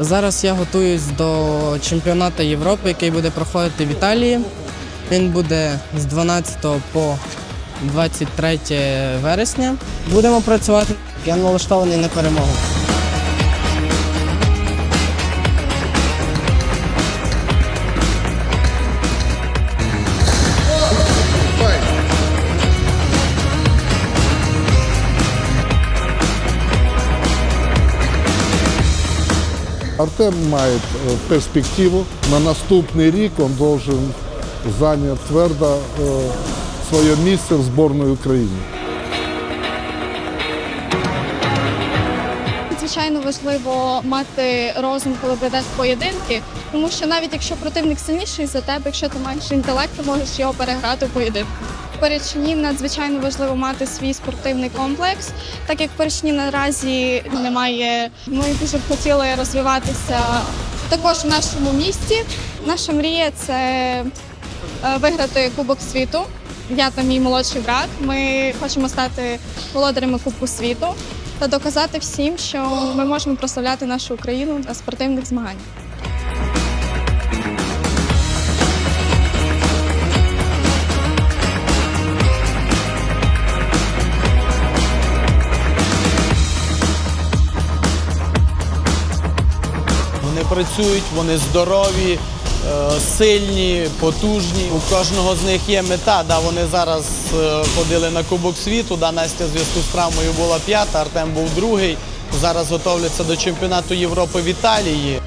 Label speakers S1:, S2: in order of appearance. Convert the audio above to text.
S1: Зараз я готуюсь до чемпіонату Європи, який буде проходити в Італії. Він буде з 12 по 23 вересня. Будемо працювати. Я налаштований на перемогу.
S2: Артем має е, перспективу. На наступний рік він должен зайняти твердо е, своє місце в збірної України.
S3: Звичайно, важливо мати розум, коли ведеш поєдинки, тому що навіть якщо противник сильніший за тебе, якщо ти маєш інтелект, ти можеш його переграти в поєдинку. Перечині надзвичайно важливо мати свій спортивний комплекс, так як в Перечині наразі немає. Ми дуже б хотіли розвиватися також в нашому місті. Наша мрія це е, виграти Кубок світу. Я та мій молодший брат. Ми хочемо стати володарями Кубку світу та доказати всім, що ми можемо прославляти нашу Україну на спортивних змаганнях.
S4: Працюють, вони здорові, е, сильні, потужні. У кожного з них є мета. Да, вони зараз е, ходили на Кубок світу. Да, Настя в зв'язку з травмою була п'ята, Артем був другий. Зараз готовляться до чемпіонату Європи в Італії.